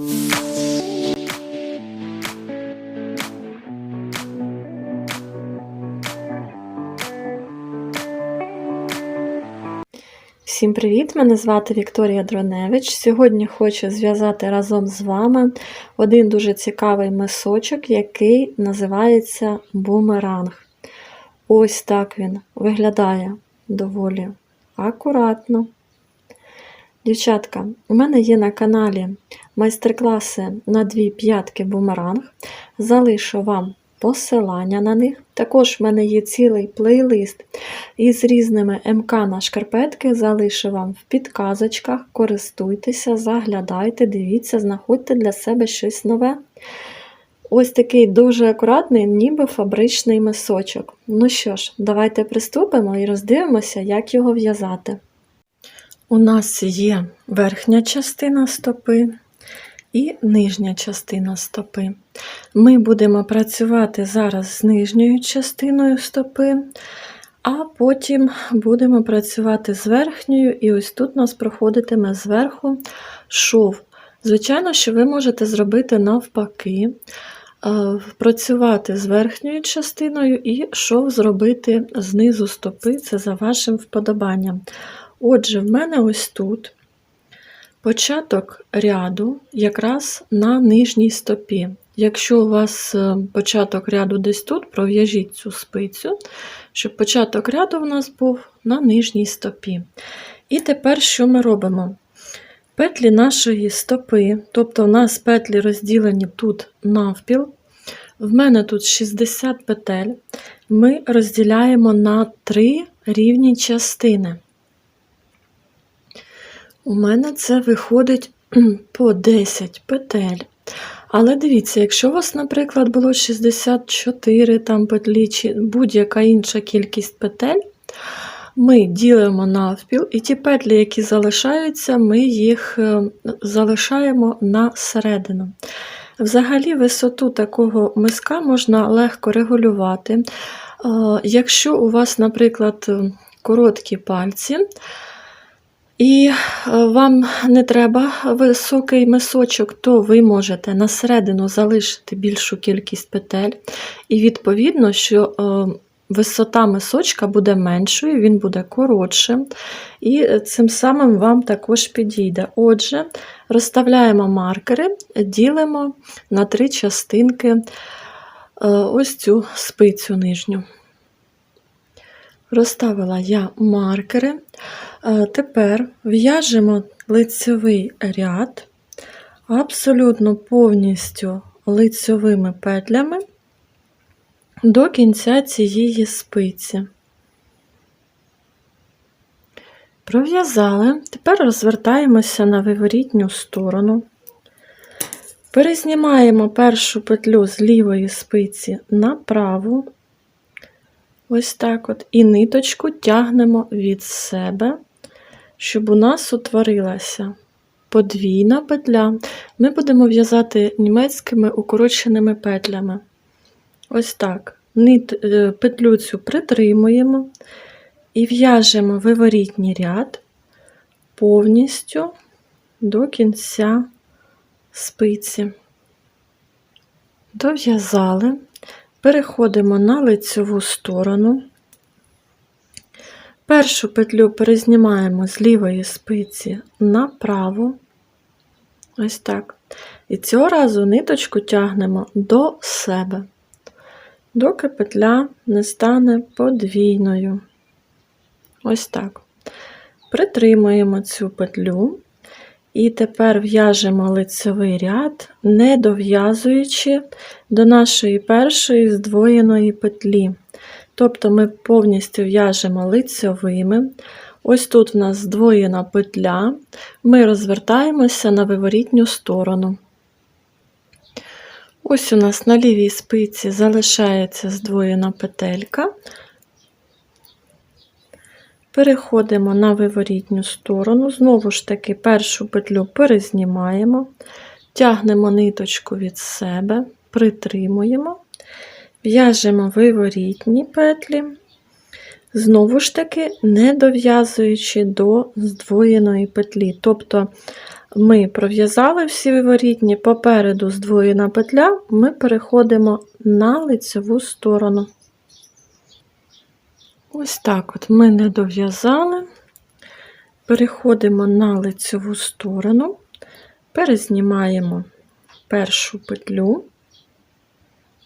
Всім привіт! Мене звати Вікторія Дроневич. Сьогодні хочу зв'язати разом з вами один дуже цікавий мисочок, який називається бумеранг. Ось так він виглядає доволі акуратно. Дівчатка, у мене є на каналі майстер-класи на дві п'ятки бумеранг. Залишу вам посилання на них. Також в мене є цілий плейлист із різними МК на шкарпетки. Залишу вам в підказочках. Користуйтеся, заглядайте, дивіться, знаходьте для себе щось нове. Ось такий дуже акуратний, ніби фабричний мисочок. Ну що ж, давайте приступимо і роздивимося, як його в'язати. У нас є верхня частина стопи і нижня частина стопи. Ми будемо працювати зараз з нижньою частиною стопи, а потім будемо працювати з верхньою, і ось тут нас проходитиме зверху шов. Звичайно, що ви можете зробити навпаки, працювати з верхньою частиною і шов зробити знизу стопи, це за вашим вподобанням. Отже, в мене ось тут початок ряду якраз на нижній стопі. Якщо у вас е, початок ряду десь тут, пров'яжіть цю спицю, щоб початок ряду в нас був на нижній стопі. І тепер що ми робимо? Петлі нашої стопи, тобто у нас петлі розділені тут навпіл. В мене тут 60 петель, ми розділяємо на три рівні частини. У мене це виходить по 10 петель. Але дивіться, якщо у вас, наприклад, було 64 там петлі чи будь-яка інша кількість петель, ми ділимо навпіл, і ті петлі, які залишаються, ми їх е, залишаємо на середину. Взагалі, висоту такого миска можна легко регулювати. Е, якщо у вас, наприклад, короткі пальці, і е, вам не треба високий мисочок, то ви можете на середину залишити більшу кількість петель. І, відповідно, що е, висота мисочка буде меншою, він буде коротшим, і цим самим вам також підійде. Отже, розставляємо маркери, ділимо на три частинки е, ось цю спицю нижню. Розставила я маркери. Е, тепер в'яжемо лицьовий ряд абсолютно повністю лицьовими петлями до кінця цієї спиці. Пров'язали, тепер розвертаємося на виворітню сторону, перезнімаємо першу петлю з лівої спиці на праву, ось так от, і ниточку тягнемо від себе щоб у нас утворилася подвійна петля, ми будемо в'язати німецькими укороченими петлями. Ось так. Нит, е, петлю цю притримуємо і в'яжемо виворітній ряд повністю до кінця спиці. Дов'язали, переходимо на лицеву сторону. Першу петлю перезнімаємо з лівої спиці направо, ось так. І цього разу ниточку тягнемо до себе, доки петля не стане подвійною. Ось так. Притримуємо цю петлю, і тепер в'яжемо лицевий ряд, не дов'язуючи до нашої першої здвоєної петлі. Тобто ми повністю в'яжемо лицьовими. Ось тут в нас здвоєна петля, ми розвертаємося на виворітню сторону. Ось у нас на лівій спиці залишається здвоєна петелька. Переходимо на виворітню сторону, знову ж таки, першу петлю перезнімаємо, тягнемо ниточку від себе, притримуємо В'яжемо виворітні петлі, знову ж таки, не дов'язуючи до здвоєної петлі. Тобто ми пров'язали всі виворітні, попереду здвоєна петля, ми переходимо на лицеву сторону. Ось так от ми не дов'язали, переходимо на лицеву сторону, перезнімаємо першу петлю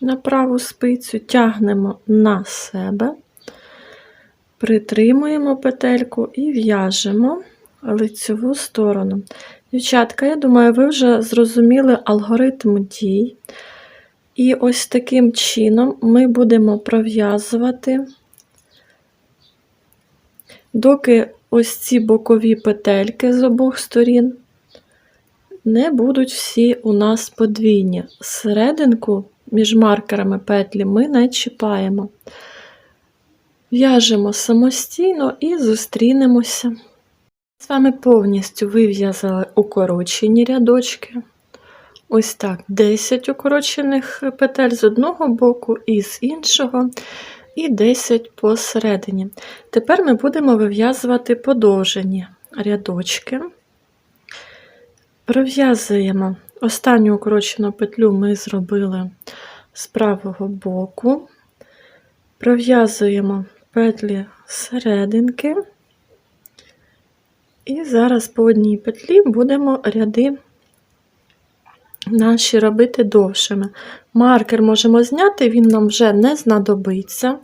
на праву спицю, тягнемо на себе, притримуємо петельку і в'яжемо лицеву сторону. Дівчатка, я думаю, ви вже зрозуміли алгоритм дій. І ось таким чином ми будемо пров'язувати, доки ось ці бокові петельки з обох сторін не будуть всі у нас подвійні. Серединку між маркерами петлі ми не чіпаємо. В'яжемо самостійно і зустрінемося. З вами повністю вив'язали укорочені рядочки. Ось так, 10 укорочених петель з одного боку і з іншого, і 10 посередині. Тепер ми будемо вив'язувати подовжені рядочки. Пров'язуємо останню укорочену петлю ми зробили з правого боку, пров'язуємо петлі серединки. І зараз по одній петлі будемо ряди наші робити довшими. Маркер можемо зняти, він нам вже не знадобиться.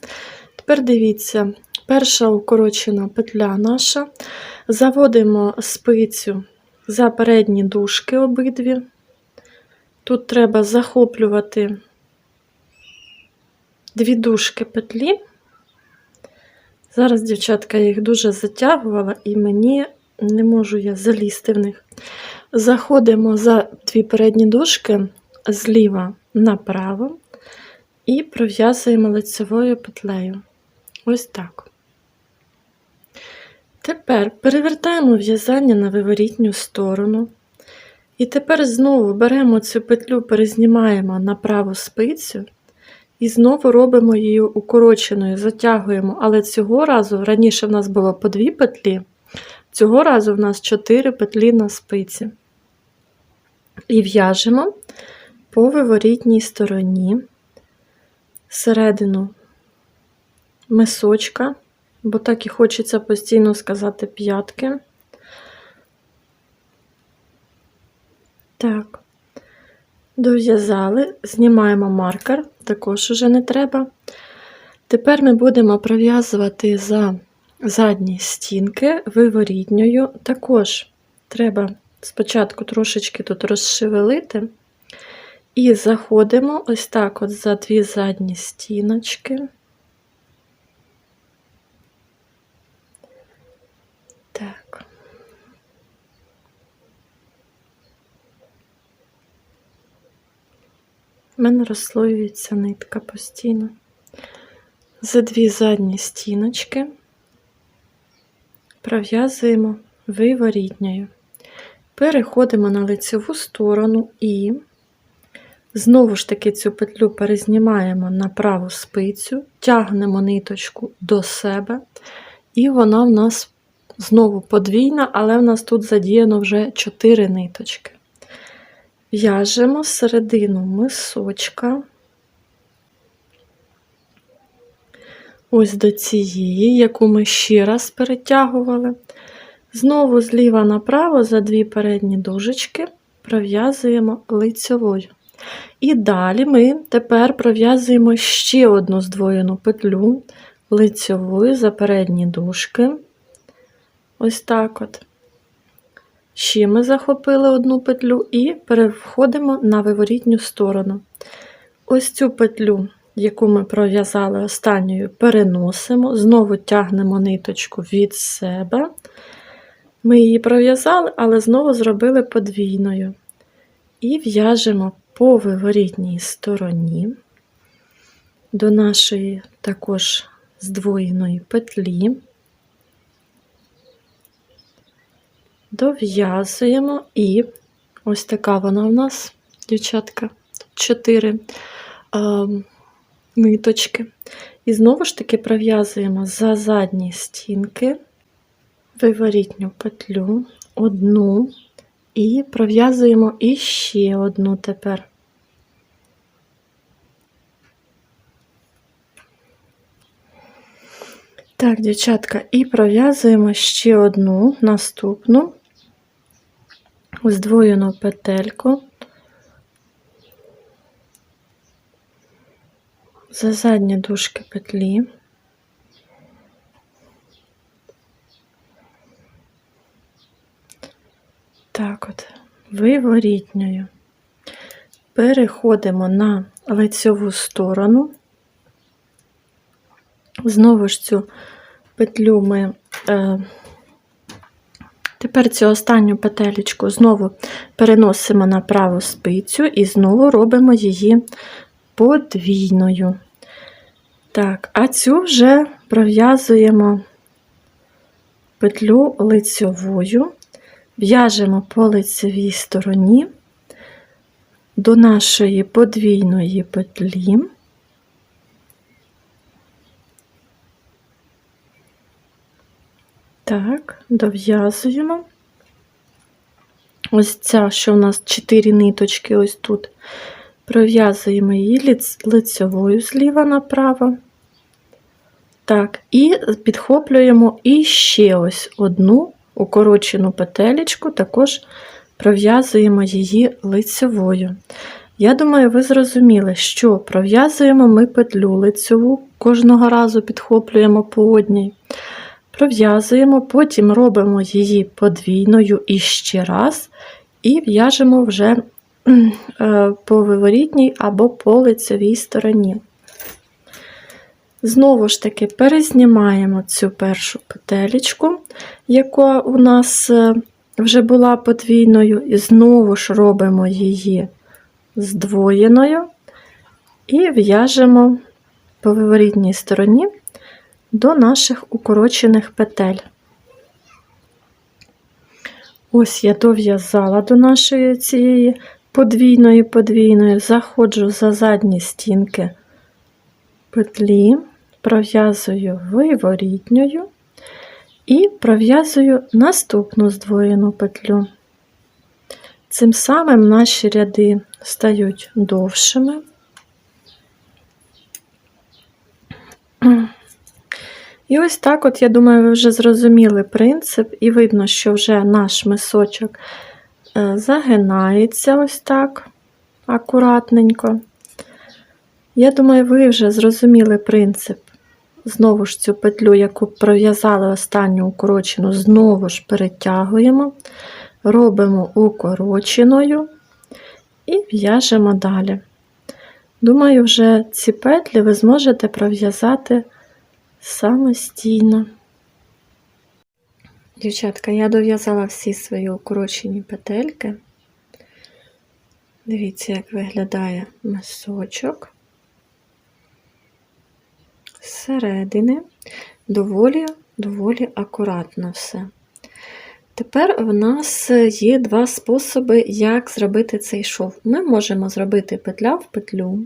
Тепер дивіться, перша укорочена петля наша. Заводимо спицю за передні дужки обидві. Тут треба захоплювати дві дужки петлі. Зараз, дівчатка, я їх дуже затягувала, і мені не можу я залізти в них. Заходимо за дві передні дужки зліва направо і пров'язуємо лицевою петлею. Ось так. Тепер перевертаємо в'язання на виворітню сторону. І тепер знову беремо цю петлю, перезнімаємо на праву спицю і знову робимо її укороченою, затягуємо, але цього разу раніше в нас було по дві петлі, цього разу в нас 4 петлі на спиці. І в'яжемо по виворітній стороні середину мисочка, бо так і хочеться постійно сказати п'ятки. Так, дов'язали, знімаємо маркер, також уже не треба. Тепер ми будемо пров'язувати за задні стінки виворітньою. Також треба спочатку трошечки тут розшевелити. І заходимо ось так от за дві задні стіночки. Так. В мене розслоюється нитка постійно. За дві задні стіночки пров'язуємо виворітньою. Переходимо на лицеву сторону і знову ж таки цю петлю перезнімаємо на праву спицю, тягнемо ниточку до себе, і вона в нас знову подвійна, але в нас тут задіяно вже 4 ниточки. В'яжемо середину мисочка. Ось до цієї, яку ми ще раз перетягували. Знову зліва направо за дві передні дужечки пров'язуємо лицьовою. І далі ми тепер пров'язуємо ще одну здвоєну петлю лицьовою за передні дужки. Ось так от. Ще ми захопили одну петлю і переходимо на виворітню сторону. Ось цю петлю, яку ми пров'язали останньою, переносимо, знову тягнемо ниточку від себе. Ми її пров'язали, але знову зробили подвійною. І в'яжемо по виворітній стороні до нашої також здвоєної петлі. дов'язуємо і ось така вона у нас, дівчатка, 4 е, ниточки. І знову ж таки пров'язуємо за задні стінки, виворітню петлю, одну І пров'язуємо іще одну тепер. Так, дівчатка, і пров'язуємо ще одну наступну здвоєну петельку за задні дужки петлі. Так от, виворітньою. Переходимо на лицьову сторону. Знову ж цю петлю ми е, тепер цю останню петелечку знову переносимо на праву спицю і знову робимо її подвійною. Так, а цю вже пров'язуємо петлю лицьовою, в'яжемо по лицевій стороні до нашої подвійної петлі. Так, дов'язуємо. Ось ця, що у нас 4 ниточки, ось тут. Пров'язуємо її лицевою зліва направо. Так, і підхоплюємо іще ось одну укорочену петелечку, також пров'язуємо її лицевою. Я думаю, ви зрозуміли, що пров'язуємо ми петлю лицеву, кожного разу підхоплюємо по одній пров'язуємо, потім робимо її подвійною іще раз, і в'яжемо вже е, по виворітній або по лицевій стороні. Знову ж таки, перезнімаємо цю першу петелечку, яка у нас е, вже була подвійною, і знову ж робимо її здвоєною. І в'яжемо по виворітній стороні до наших укорочених петель. Ось я дов'язала до нашої цієї подвійної подвійної, заходжу за задні стінки петлі, пров'язую виворітньою і пров'язую наступну здвоєну петлю. Цим самим наші ряди стають довшими. І ось так, от, я думаю, ви вже зрозуміли принцип, і видно, що вже наш мисочок е, загинається ось так акуратненько. Я думаю, ви вже зрозуміли принцип. Знову ж цю петлю, яку пров'язали останню укорочену, знову ж перетягуємо, робимо укороченою і в'яжемо далі. Думаю, вже ці петлі ви зможете пров'язати самостійно. Дівчатка, я дов'язала всі свої укорочені петельки. Дивіться, як виглядає мисочок. Зсередини доволі, доволі акуратно все. Тепер в нас є два способи, як зробити цей шов. Ми можемо зробити петля в петлю,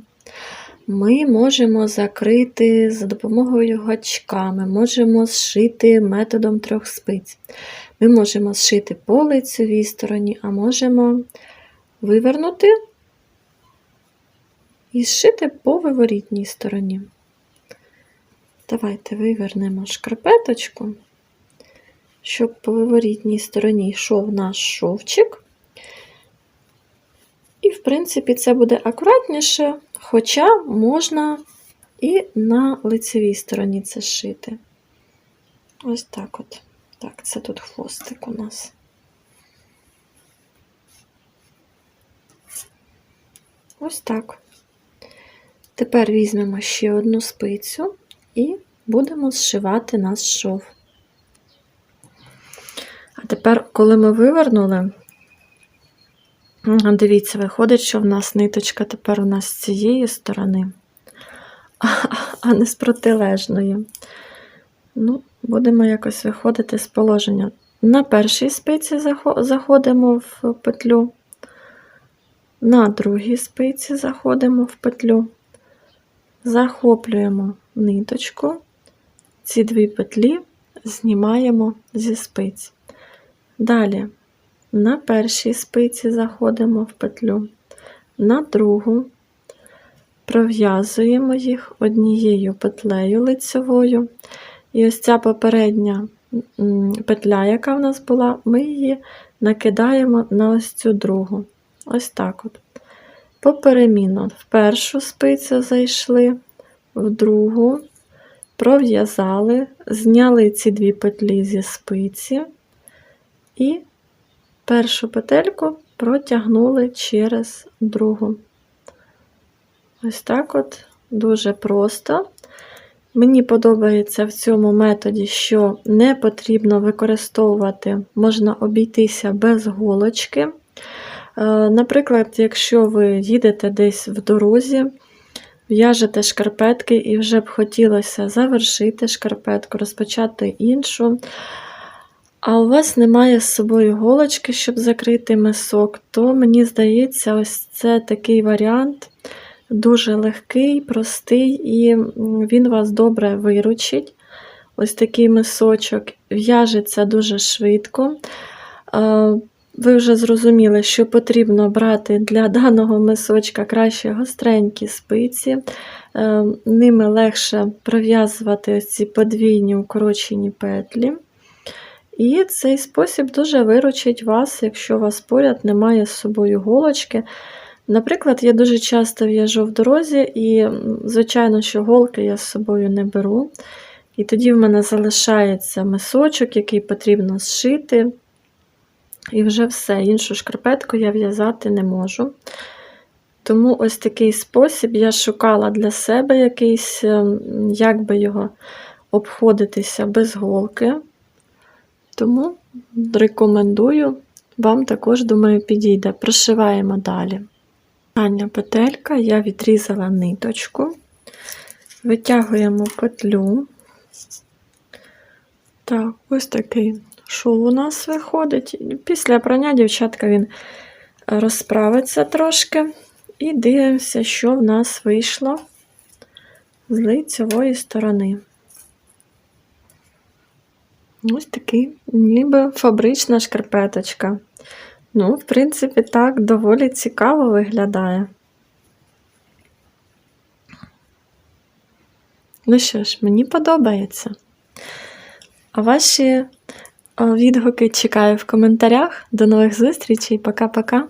ми можемо закрити за допомогою гачка, ми можемо зшити методом трьох спиць. Ми можемо зшити по лицевій стороні, а можемо вивернути і зшити по виворітній стороні. Давайте вивернемо шкарпеточку, щоб по виворітній стороні йшов наш шовчик. І, в принципі, це буде акуратніше, Хоча можна і на лицевій стороні це шити. Ось так от. Так, це тут хвостик у нас. Ось так. Тепер візьмемо ще одну спицю і будемо зшивати наш шов. А тепер, коли ми вивернули, Дивіться, виходить, що в нас ниточка тепер у нас з цієї сторони, а не з протилежної. Ну, Будемо якось виходити з положення. На першій спиці заходимо в петлю, на другій спиці заходимо в петлю, захоплюємо ниточку, ці дві петлі знімаємо зі спиць. Далі на першій спиці заходимо в петлю, на другу, пров'язуємо їх однією петлею лицьовою. І ось ця попередня петля, яка в нас була, ми її накидаємо на ось цю другу. Ось так от. Поперемінно в першу спицю зайшли, в другу, пров'язали, зняли ці дві петлі зі спиці і першу петельку протягнули через другу. Ось так от дуже просто. Мені подобається в цьому методі, що не потрібно використовувати, можна обійтися без голочки. Е, Наприклад, якщо ви їдете десь в дорозі, в'яжете шкарпетки і вже б хотілося завершити шкарпетку, розпочати іншу, а у вас немає з собою голочки, щоб закрити мисок, то мені здається, ось це такий варіант дуже легкий, простий, і він вас добре виручить. Ось такий мисочок в'яжеться дуже швидко. Ви вже зрозуміли, що потрібно брати для даного мисочка краще гостренькі спиці. Е, Ними легше пров'язувати ці подвійні укорочені петлі. І цей спосіб дуже виручить вас, якщо у вас поряд немає з собою голочки. Наприклад, я дуже часто в'яжу в дорозі, і, звичайно, що голки я з собою не беру. І тоді в мене залишається мисочок, який потрібно зшити. І вже все, іншу шкарпетку я в'язати не можу. Тому ось такий спосіб я шукала для себе якийсь, ем, як би його обходитися без голки. Тому рекомендую, вам також, думаю, підійде. Прошиваємо далі. Остання петелька, я відрізала ниточку, витягуємо петлю. Так, ось такий шов у нас виходить. Після прання, дівчатка, він розправиться трошки. І дивимося, що в нас вийшло з лицевої сторони. Ось такий, ніби фабрична шкарпеточка. Ну, в принципі, так доволі цікаво виглядає. Ну що ж, мені подобається. А ваші е, відгуки чекаю в коментарях. До нових зустрічей. Пока-пока.